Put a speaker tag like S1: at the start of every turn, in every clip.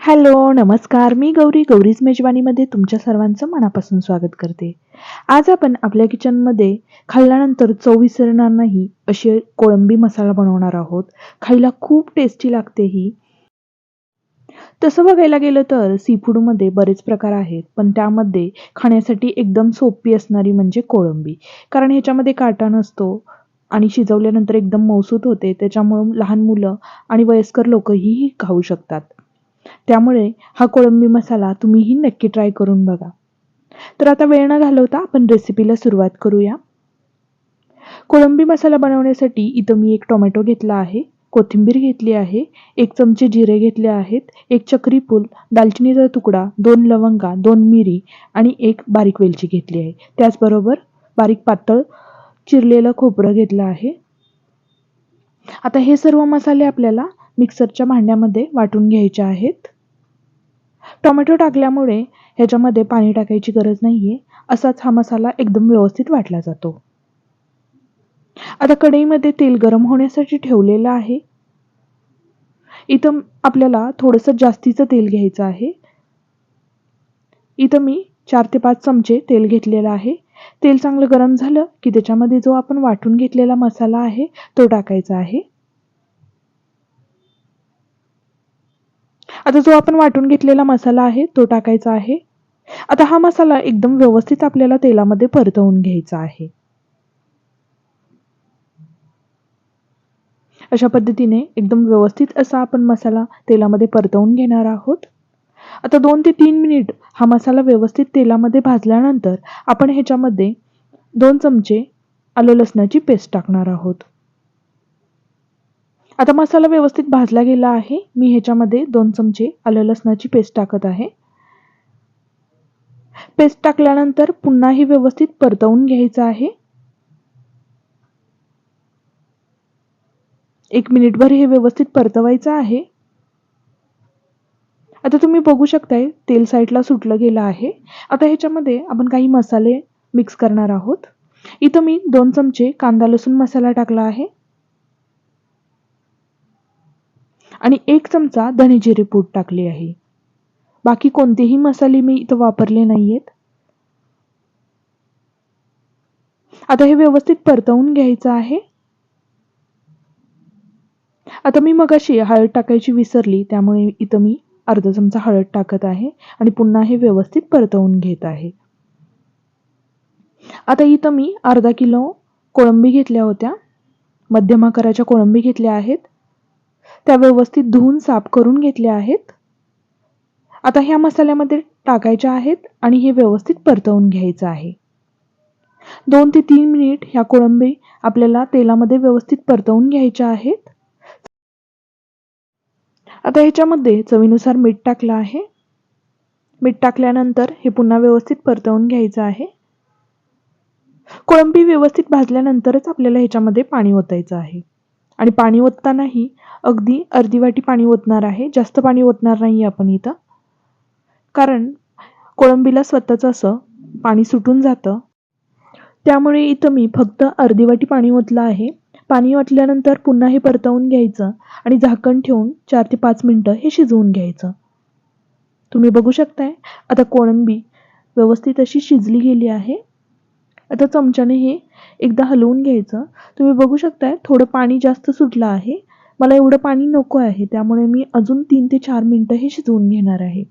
S1: Hello नमस्कार. मी गौरी गौरीज मेजवानीमध्ये तुमच्या सर्वांचं मनापासून स्वागत करते. आज आपण आपल्या किचनमध्ये खाल्ल्यानंतर चव विसरणार नाही अशी कोळंबी मसाला बनवणार आहोत. खायला खूप टेस्टी लागते ही. तसं बघायला गेलं तर सीफूडमध्ये बरेच प्रकार आहेत पण त्यामध्ये खाण्यासाठी एकदम सोपी असणारी म्हणजे कोळंबी. कारण ह्याच्यामध्ये काटा नसतो आणि शिजवल्यानंतर एकदम मौसूत होते त्याच्यामुळं लहान मुलं आणि वयस्कर लोकही ही खाऊ शकतात. त्यामुळे हा कोळंबी मसाला तुम्हीही नक्की ट्राय करून बघा. तर आता वेळ न घालवता आपण रेसिपीला सुरुवात करूया. कोळंबी मसाला बनवण्यासाठी इथं मी एक टोमॅटो घेतला आहे कोथिंबीर घेतली आहे एक चमचे जिरे घेतले आहेत एक चक्रीपूल दालचिनीचा तुकडा दोन लवंगा दोन मिरी आणि एक बारीक वेलची घेतली आहे. त्याचबरोबर बारीक पातळ चिरलेलं खोबरं घेतलं आहे. आता हे सर्व मसाले आपल्याला मिक्सरच्या भांड्यामध्ये वाटून घ्यायचे आहेत. टोमॅटो टाकल्यामुळे ह्याच्यामध्ये पाणी टाकायची गरज नाही आहे असाच हा मसाला एकदम व्यवस्थित वाटला जातो. आता कढईमध्ये तेल गरम होण्यासाठी ठेवलेलं आहे. इथं आपल्याला थोडंसं जास्तीचं तेल घ्यायचं आहे. इथं मी चार ते पाच चमचे तेल घेतलेलं आहे. तेल चांगलं गरम झालं की त्याच्यामध्ये जो आपण वाटून घेतलेला मसाला आहे तो टाकायचा आहे. आता जो आपण वाटून घेतलेला मसाला आहे तो टाकायचा आहे. आता हा मसाला एकदम व्यवस्थित आपल्याला तेलामध्ये परतवून घ्यायचा आहे. अशा पद्धतीने एकदम व्यवस्थित असा आपण मसाला तेलामध्ये परतवून घेणार आहोत. आता दोन ते तीन मिनिट हा मसाला व्यवस्थित तेलामध्ये भाजल्यानंतर आपण ह्याच्यामध्ये दोन चमचे आलं लसणाची पेस्ट टाकणार आहोत. आता मसाला व्यवस्थित भाजला गेला आहे. मी ह्याच्यामध्ये दोन चमचे आलं लसणाची पेस्ट टाकत आहे. पेस्ट टाकल्यानंतर पुन्हा हे व्यवस्थित परतवून घ्यायचं आहे. एक मिनिटभर हे व्यवस्थित परतवायचं आहे. आता तुम्ही बघू शकताय तेल साईडला सुटलं गेलं आहे. आता ह्याच्यामध्ये आपण काही मसाले मिक्स करणार आहोत. इथं मी दोन चमचे कांदा लसूण मसाला टाकला आहे. आणि एक चमचा धने पूड टाकली आहे. बाकी कोणतेही मसाले मी इथं वापरले नाही आहेत आता हे व्यवस्थित परतवून घ्यायचं आहे. आता मी मगाशी हळद टाकायची विसरली त्यामुळे इथं मी अर्धा चमचा हळद टाकत आहे आणि पुन्हा हे व्यवस्थित परतवून घेत आहे. आता इथं मी अर्धा किलो कोळंबी घेतल्या होत्या. मध्यम आकाराच्या कोळंबी घेतल्या आहेत. त्या व्यवस्थित धुवून साफ करून घेतल्या आहेत. आता ह्या मसाल्यामध्ये टाकायच्या आहेत आणि हे व्यवस्थित परतवून घ्यायचं आहे. दोन ते तीन मिनिट ह्या कोळंबी आपल्याला तेलामध्ये व्यवस्थित परतवून घ्यायच्या आहेत. आता ह्याच्यामध्ये चवीनुसार मीठ टाकलं आहे. मीठ टाकल्यानंतर हे पुन्हा व्यवस्थित परतवून घ्यायचं आहे. कोळंबी व्यवस्थित भाजल्यानंतरच आपल्याला ह्याच्यामध्ये पाणी ओतायचं आहे. आणि पाणी ओततानाही अगदी अर्धी वाटी पाणी ओतणार आहे. जास्त पाणी ओतणार नाही आपण इथं. कारण कोळंबीला स्वतःचं असं पाणी सुटून जातं. त्यामुळे इथं मी फक्त अर्धी वाटी पाणी ओतलं आहे. पाणी ओतल्यानंतर पुन्हा हे परतवून घ्यायचं आणि झाकण ठेवून चार ते पाच मिनटं हे शिजवून घ्यायचं. तुम्ही बघू शकताय आता कोळंबी व्यवस्थित अशी शिजली गेली आहे. आता चमच्याने हे एकदा हलवून घ्यायचं. तुम्ही बघू शकताय थोडं पाणी जास्त सुटलं आहे. मला एवढं पाणी नको आहे त्यामुळे मी अजून तीन ते चार मिनटं हे शिजवून घेणार आहे.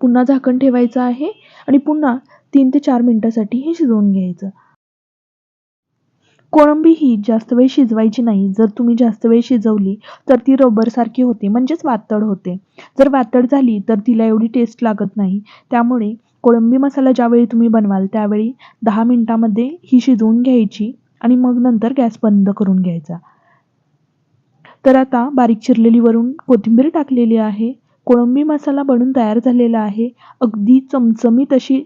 S1: पुन्हा झाकण ठेवायचं आहे आणि पुन्हा तीन ते चार मिनटासाठी हे शिजवून घ्यायचं. कोळंबी ही जास्त वेळ शिजवायची नाही. जर तुम्ही जास्त वेळ शिजवली तर ती रबरसारखी होते म्हणजेच वातड होते. जर वातड झाली तर तिला एवढी टेस्ट लागत नाही. त्यामुळे कोळंबी मसाला ज्यावेळी तुम्ही बनवाल त्यावेळी दहा मिनटामध्ये ही शिजवून घ्यायची आणि मग नंतर गॅस बंद करून घ्यायचा. तर आता बारीक चिरलेली वरून कोथिंबीर टाकलेली आहे. कोळंबी मसाला बनून तयार झालेला आहे. अगदी चमचमीत अशी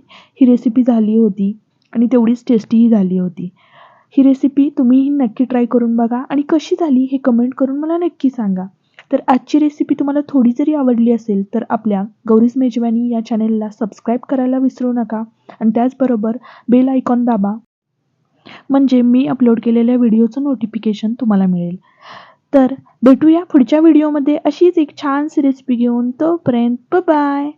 S1: ही रेसिपी झाली होती आणि तेवढीच टेस्टीही झाली होती. ही रेसिपी तुम्हीही नक्की ट्राय करून बघा आणि कशी झाली हे कमेंट करून मला नक्की सांगा. तर आजची रेसिपी तुम्हाला थोडी जरी आवडली असेल तर आपल्या गौरीज मेजवानी या चॅनेलला सबस्क्राईब करायला विसरू नका. आणि त्याचबरोबर बेल आयकॉन दाबा. म्हणजे मी अपलोड केलेल्या व्हिडिओचं नोटिफिकेशन तुम्हाला मिळेल. तर भेटूया पुढच्या व्हिडिओमध्ये अशीच एक छानशी रेसिपी घेऊन. तोपर्यंत बाय